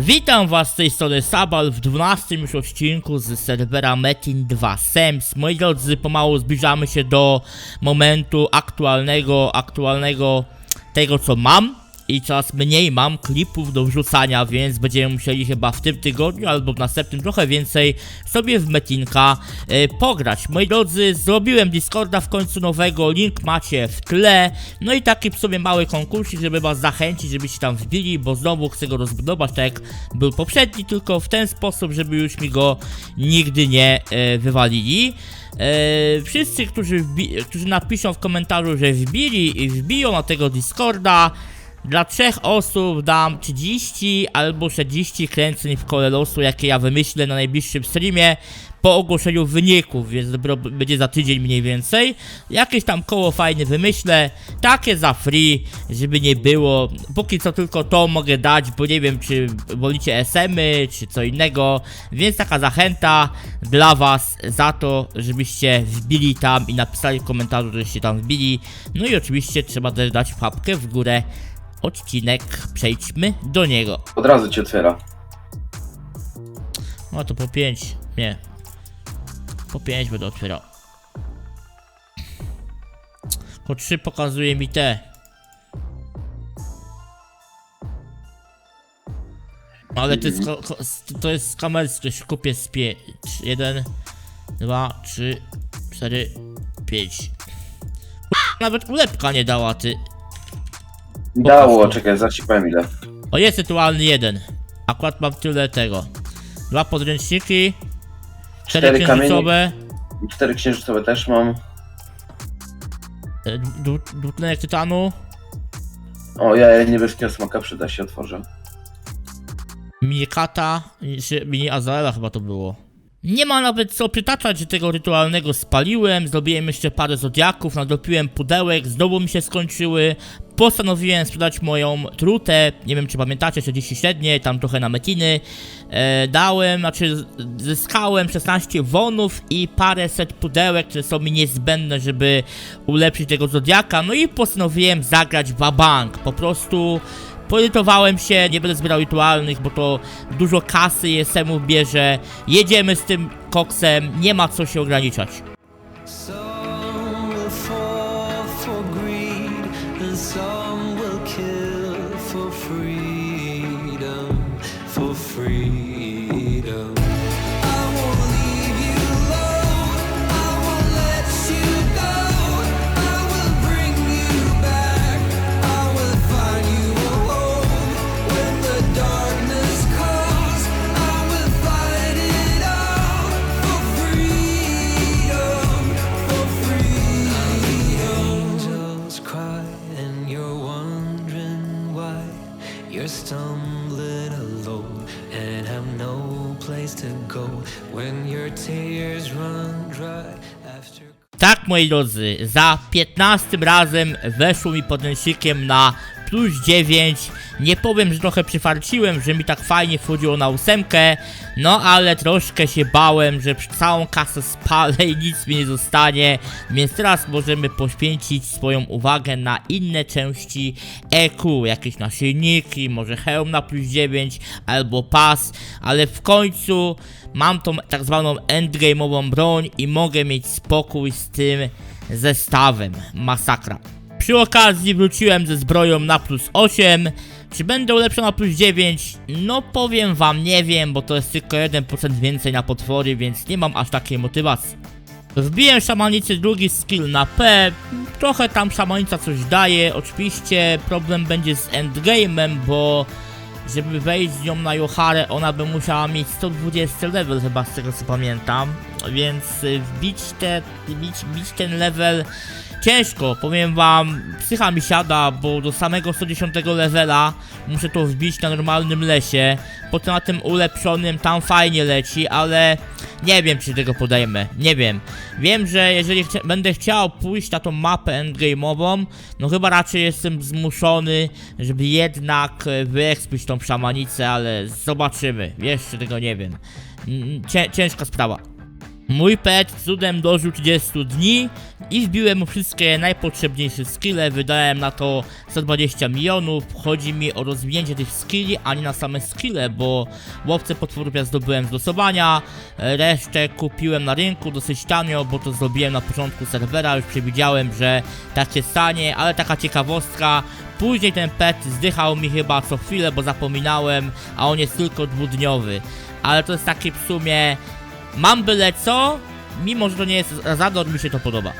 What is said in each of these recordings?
Witam was z tej strony Sabal w 12 już odcinku z serwera Metin 2 Sems. Moi drodzy, pomału zbliżamy się do momentu aktualnego, aktualnego tego co mam i coraz mniej mam klipów do wrzucania, więc będziemy musieli chyba w tym tygodniu albo w następnym trochę więcej sobie w Metinka e, pograć. Moi drodzy, zrobiłem Discorda w końcu nowego, link macie w tle, no i taki w sobie mały konkursik, żeby was zachęcić, żebyście tam wbili, bo znowu chcę go rozbudować tak jak był poprzedni, tylko w ten sposób, żeby już mi go nigdy nie e, wywalili. E, wszyscy, którzy, którzy napiszą w komentarzu, że wbili i wbiją na tego Discorda, dla trzech osób dam 30 albo 40 kręceń w kole losu, jakie ja wymyślę na najbliższym streamie po ogłoszeniu wyników, więc będzie za tydzień mniej więcej. Jakieś tam koło fajne wymyślę, takie za free, żeby nie było. Póki co tylko to mogę dać, bo nie wiem czy wolicie SM-y, czy co innego, więc taka zachęta dla was za to, żebyście wbili tam i napisali w komentarzu, żeście tam wbili. No i oczywiście trzeba też dać łapkę w górę odcinek, przejdźmy do niego. Od razu ci otwiera. No to po 5, nie. Po 5 będę otwierał. Po 3 pokazuje mi te. Ale to jest, to jest skamerskie, się kupię z 5. 1, 2, 3, 4, 5. Nawet ulepka nie dała, ty. Dało, czekaj, zaraz ci powiem ile. O, jest rytualny jeden. Akurat mam tyle tego. Dwa podręczniki. Cztery Cztery księżycowe. Cztery księżycowe też mam. e, dwu- Dwutlenek tytanu. O, ja niebieskiego smoka przyda się, otworzę. Mini kata. Mini Azaela chyba to było. Nie ma nawet co przytaczać, tego rytualnego spaliłem, zrobiłem jeszcze parę zodiaków, nadopiłem pudełek, znowu mi się skończyły. Postanowiłem sprzedać moją trutę, nie wiem czy pamiętacie, 40 średnie, tam trochę na metiny. E, dałem, znaczy zyskałem 16 wonów i parę set pudełek, które są mi niezbędne, żeby ulepszyć tego zodiaka. No i postanowiłem zagrać wabank, po prostu Poirytowałem się, nie będę zbierał rytualnych, bo to dużo kasy JSM-ów bierze. Jedziemy z tym koksem, nie ma co się ograniczać. Some to go when your tears run dry after. Tak, moi drodzy, za 15 razem weszło mi podręcznikiem na plus 9. Nie powiem, że trochę przyfarciłem, że mi tak fajnie wchodziło na ósemkę, no ale troszkę się bałem, że całą kasę spalę i nic mi nie zostanie, więc teraz możemy poświęcić swoją uwagę na inne części EQ, jakieś naszyjniki, może hełm na plus 9 albo pas, ale w końcu mam tą tak zwaną endgame'ową broń i mogę mieć spokój z tym zestawem. Masakra. Przy okazji wróciłem ze zbroją na plus 8. Czy będę ulepszony na plus 9? No powiem wam, nie wiem, bo to jest tylko 1% więcej na potwory, więc nie mam aż takiej motywacji. Wbiłem szamanicy drugi skill na P. Trochę tam szamanica coś daje. Oczywiście problem będzie z endgame'em, bo żeby wejść z nią na Johare, ona by musiała mieć 120 level chyba z tego co pamiętam. Więc y, wbić, te, wbić, wbić ten level ciężko, powiem wam, psycha mi siada, bo do samego 110 levela muszę to wbić na normalnym lesie. Potem na tym ulepszonym tam fajnie leci, ale nie wiem czy tego podejmę, nie wiem. Wiem, że jeżeli chcia będę chciał pójść na tą mapę endgame'ową, no chyba raczej jestem zmuszony, żeby jednak e, wyekspić tą szamanicę, ale zobaczymy. Jeszcze tego nie wiem. Cię ciężka sprawa. Mój pet cudem dożył 30 dni i wbiłem mu wszystkie najpotrzebniejsze skille, wydałem na to 120 milionów. Chodzi mi o rozwinięcie tych skilli, a nie na same skille, bo łowcę potworów ja zdobyłem z losowania, resztę kupiłem na rynku dosyć tanio, bo to zrobiłem na początku serwera, już przewidziałem, że tak się stanie, ale taka ciekawostka, Później ten pet zdychał mi chyba co chwilę, bo zapominałem, a on jest tylko dwudniowy. Ale to jest taki w sumie Mam byle co, mimo że to nie jest Razador, mi się to podoba.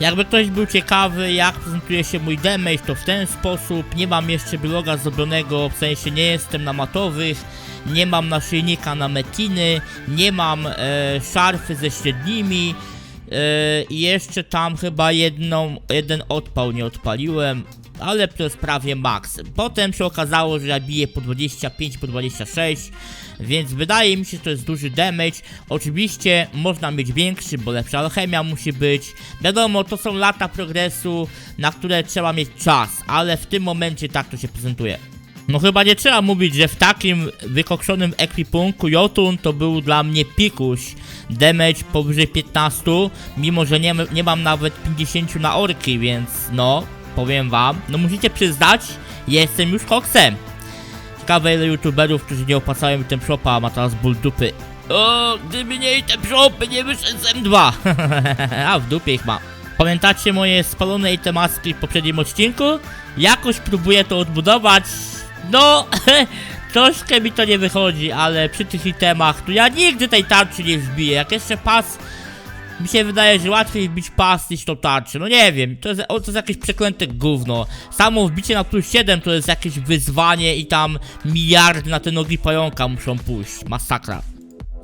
Jakby ktoś był ciekawy, jak prezentuje się mój damage, to w ten sposób. Nie mam jeszcze biloga zrobionego, w sensie nie jestem na matowych, nie mam naszyjnika na metiny, nie mam e, szarfy ze średnimi. e, I jeszcze tam chyba jedną, jeden odpał nie odpaliłem, ale to jest prawie maks. Potem się okazało, że ja biję po 25, po 26, więc wydaje mi się, że to jest duży damage. Oczywiście można mieć większy, bo lepsza alchemia musi być. Wiadomo, to są lata progresu, na które trzeba mieć czas, ale w tym momencie tak to się prezentuje. No chyba nie trzeba mówić, że w takim wykokszonym ekwipunku Jotun to był dla mnie pikuś. Damage powyżej 15, mimo że nie, nie mam nawet 50 na orki, więc no, powiem wam, no musicie przyznać, jestem już koksem. Ciekawe ile youtuberów, którzy nie opłacają mi ten shopa, ma teraz ból dupy. O, gdyby nie i te shopy, nie wyszedł z M2. a w dupie ich ma. Pamiętacie moje spalone itemaski w poprzednim odcinku? Jakoś próbuję to odbudować. No, troszkę mi to nie wychodzi, ale przy tych itemach, to ja nigdy tej tarczy nie wbiję. Jak jeszcze pas mi się wydaje, że łatwiej wbić pas niż tą tarczę. No nie wiem, to jest, o, to jest jakieś przeklęte gówno. Samo wbicie na plus 7 to jest jakieś wyzwanie i tam miliardy na te nogi pająka muszą pójść. Masakra.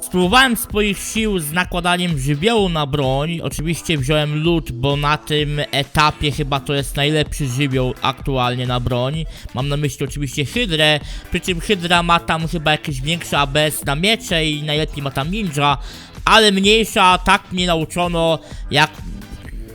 Spróbowałem swoich sił z nakładaniem żywiołu na broń. Oczywiście wziąłem lód, bo na tym etapie chyba to jest najlepszy żywioł aktualnie na broń. Mam na myśli oczywiście hydrę, przy czym hydra ma tam chyba jakiś większy ABS na miecze i najlepiej ma tam ninja, ale mniejsza, tak mnie nauczono, jak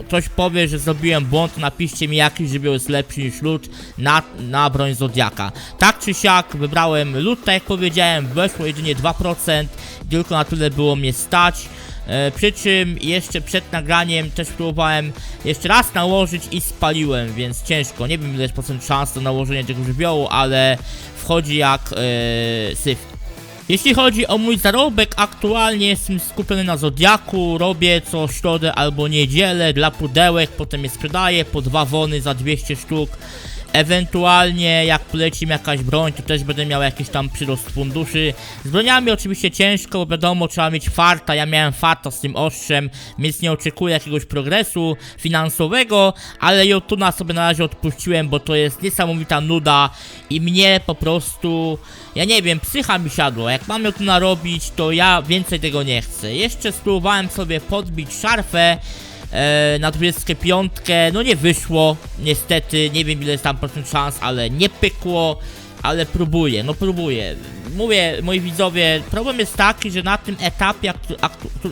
ktoś powie, że zrobiłem błąd, napiszcie mi jaki żywioł jest lepszy niż lód na, na broń Zodiaka. Tak czy siak wybrałem lód, tak jak powiedziałem, weszło jedynie 2%, tylko na tyle było mnie stać. E, przy czym jeszcze przed nagraniem też próbowałem jeszcze raz nałożyć i spaliłem, więc ciężko. Nie wiem ile jest procent szans na nałożenie tego żywiołu, ale wchodzi jak e, syf. Jeśli chodzi o mój zarobek, aktualnie jestem skupiony na Zodiaku, robię co środę albo niedzielę dla pudełek, potem je sprzedaję po dwa wony za 200 sztuk. Ewentualnie jak poleci mi jakaś broń, to też będę miał jakiś tam przyrost funduszy. Z broniami oczywiście ciężko, bo wiadomo, trzeba mieć farta, ja miałem farta z tym ostrzem, więc nie oczekuję jakiegoś progresu finansowego, ale Jotuna sobie na razie odpuściłem, bo to jest niesamowita nuda i mnie po prostu, ja nie wiem, psycha mi siadło, jak mam Jotuna robić, to ja więcej tego nie chcę. Jeszcze spróbowałem sobie podbić szarfę, e, na 25, no nie wyszło, niestety, nie wiem ile jest tam procent szans, ale nie pykło, ale próbuję, no próbuję. Mówię, moi widzowie, problem jest taki, że na tym etapie,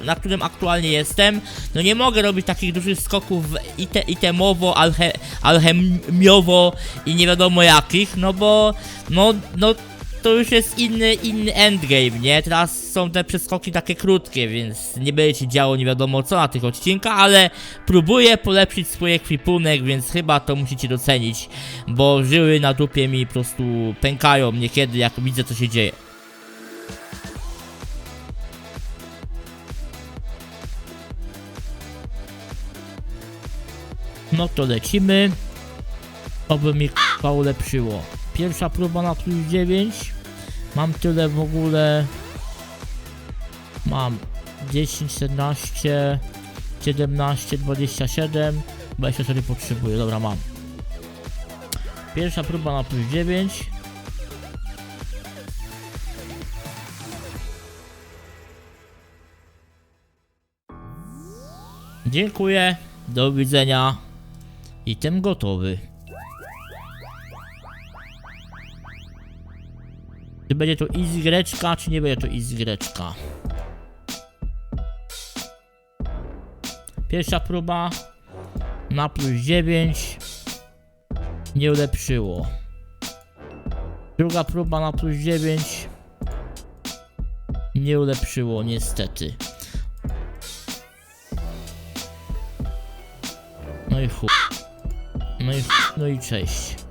na którym aktualnie jestem, no nie mogę robić takich dużych skoków ite, itemowo, alche, alchemiowo i nie wiadomo jakich, no bo, no, no to już jest inny, inny endgame, nie? Teraz są te przeskoki takie krótkie, więc nie będzie się działo nie wiadomo co na tych odcinkach, ale próbuję polepszyć swój ekwipunek, więc chyba to musicie docenić, bo żyły na dupie mi po prostu pękają niekiedy, jak widzę co się dzieje. No to lecimy. Oby mi k***a ulepszyło. Pierwsza próba na plus 9. Mam tyle w ogóle. Mam 10, 14, 17, 27. 24 potrzebuję, dobra mam. Pierwsza próba na plus 9. Dziękuję, do widzenia. Item gotowy. Czy będzie to Y, czy nie będzie to Y? Pierwsza próba na plus 9 nie ulepszyło. Druga próba na plus 9 nie ulepszyło niestety. No i chuj. No i, no i cześć.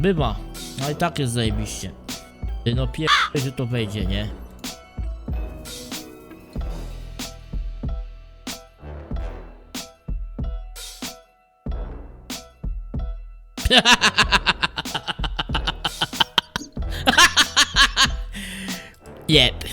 Bywa. No i tak jest zajebiście. Ty no pier... że to wejdzie, nie? Jep.